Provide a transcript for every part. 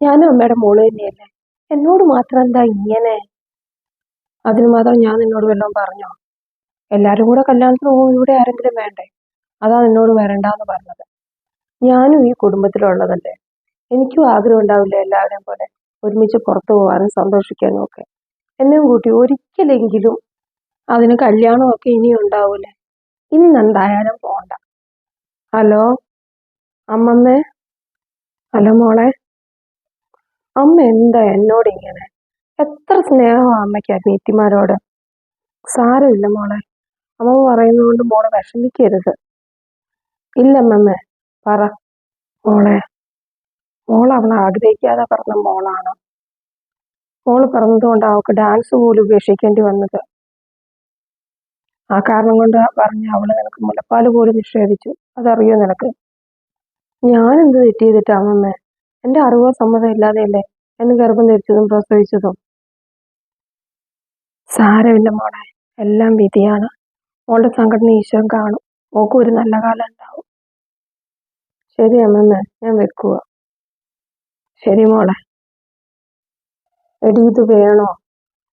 ഞാനും അമ്മയുടെ മോൾ തന്നെയല്ലേ? എന്നോട് മാത്രം എന്താ ഇങ്ങനെ? അതിന് മാത്രം ഞാൻ നിന്നോട് വല്ലതും പറഞ്ഞോ? എല്ലാവരും കൂടെ കല്യാണത്തിന് ഇവിടെ ആരെങ്കിലും വേണ്ടേ? അതാ നിന്നോട് വരണ്ടാന്ന് പറഞ്ഞത്. ഞാനും ഈ കുടുംബത്തിലുള്ളതല്ലേ? എനിക്കും ആഗ്രഹം ഉണ്ടാവില്ല എല്ലാവരെയും പോലെ ഒരുമിച്ച് പുറത്തു പോകാനും സന്തോഷിക്കാനും ഒക്കെ? എന്നെയും കൂട്ടി ഒരിക്കലെങ്കിലും അതിന് കല്യാണമൊക്കെ ഇനിയും ഉണ്ടാവൂലേ? ഇന്നെന്തായാലും പോണ്ട. ഹലോ? അമ്മമ്മേ? ഹലോ മോളെ? അമ്മ എന്താ എന്നോട് ഇങ്ങനെ? എത്ര സ്നേഹമാണ് അമ്മയ്ക്ക് അനിയത്തിമാരോട് സാരമില്ല മോളെ. അമ്മ പറയുന്നതുകൊണ്ട് മോളെ വിഷമിക്കരുത്. ഇല്ല അമ്മമ്മേ പറ മോളെ. മോൾ അവൾ ആഗ്രഹിക്കാതെ പറഞ്ഞ മോളാണ്. മോൾ പറഞ്ഞതുകൊണ്ട് അവൾക്ക് ഡാൻസ് പോലും ഉപേക്ഷിക്കേണ്ടി വന്നത്. ആ കാരണം കൊണ്ട് പറഞ്ഞ അവൾ നിനക്ക് മുലപ്പാൽ പോലും നിഷേധിച്ചു. അതറിയോ നിനക്ക്? ഞാൻ എന്ത് തെറ്റ് അമ്മമ്മേ? എന്റെ അറിവോ സമ്മതം ഇല്ലാതെയല്ലേ? എന്നെ ഗർഭം ധരിച്ചതും പ്രസവിച്ചതും. സാരമില്ല മോളെ. എല്ലാം വിധിയാണ്. മോളുടെ സംഘടന ഈശ്വരൻ കാണും. മോക്കും ഒരു നല്ല കാലം ഉണ്ടാവും. ശരി അമ്മമ്മേ ഞാൻ വെക്കുക. ശരി മോളെ. എടി ഇത് വേണോ?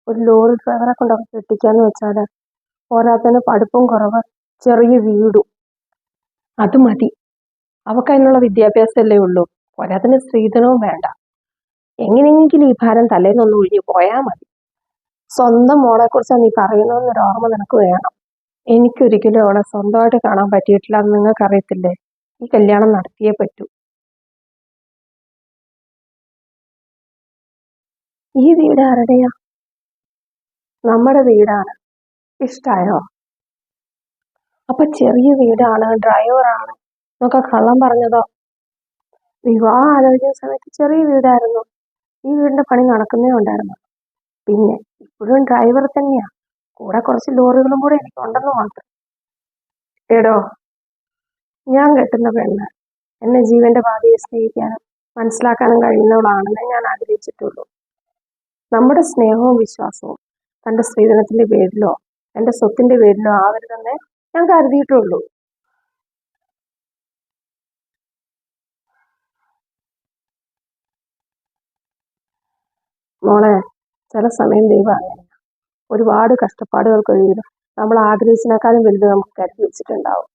ഒരു ലോറി ഡ്രൈവറെ കൊണ്ടൊക്കെ കെട്ടിക്കാന്ന് വെച്ചാൽ പോരാത്തതിന് പഠിപ്പും കുറവ് ചെറിയ വീടും. അത് മതി. അവക്ക് അതിനുള്ള വിദ്യാഭ്യാസമല്ലേ ഉള്ളൂ. പോരാത്തിന് സ്ത്രീധനവും വേണ്ട. എങ്ങനെയെങ്കിലും ഈ ഭാരം തലയിൽ നിന്ന് ഒഴിഞ്ഞു പോയാൽ മതി. സ്വന്തം മോളെ കുറിച്ച് നീ പറയുന്നതെന്നൊരു ഓർമ്മ നിനക്ക് വേണം. എനിക്കൊരിക്കലും അവളെ സ്വന്തമായിട്ട് കാണാൻ പറ്റിയിട്ടില്ല എന്ന് നിങ്ങൾക്കറിയത്തില്ലേ? ഈ കല്യാണം നടത്തിയേ പറ്റൂ. ഈ വീട് ആരുടെയാ? നമ്മുടെ വീടാണ്. ഇഷ്ടായോ? അപ്പൊ ചെറിയ വീടാണ്. ഡ്രൈവറാണ്. എന്നൊക്കെ കള്ളം പറഞ്ഞതോ? വിവാഹം ആലോചിക്കുന്ന സമയത്ത് ചെറിയ വീടായിരുന്നു. ഈ വീടിന്റെ പണി നടക്കുന്നേ ഉണ്ടായിരുന്നു. പിന്നെ ഇപ്പോഴും ഡ്രൈവർ തന്നെയാ. കൂടെ കുറച്ച് ലോറികളും കൂടെ എനിക്ക് ഉണ്ടെന്ന് മാത്രം. എടോ ഞാൻ കെട്ടുന്ന പെണ്ണ് എന്നെ ജീവന്റെ ഭാവിയെ സ്നേഹിക്കാനും മനസ്സിലാക്കാനും കഴിയുന്നവളാണെന്ന് ഞാൻ ആഗ്രഹിച്ചിട്ടുള്ളൂ. നമ്മുടെ സ്നേഹവും വിശ്വാസവും തന്റെ സ്ത്രീധനത്തിന്റെ പേരിലോ എന്റെ സ്വത്തിന്റെ പേരിലോ ആവരുതെന്ന് ഞാൻ കരുതിയിട്ടുള്ളൂ. മോളെ ചില സമയം ദൈവം അങ്ങനെ ഒരുപാട് കഷ്ടപ്പാടുകൾക്കൊഴിയിലും നമ്മൾ ആഗ്രഹിച്ചതിനേക്കാളും വലുത് നമുക്ക് കരുതി വെച്ചിട്ടുണ്ടാവും.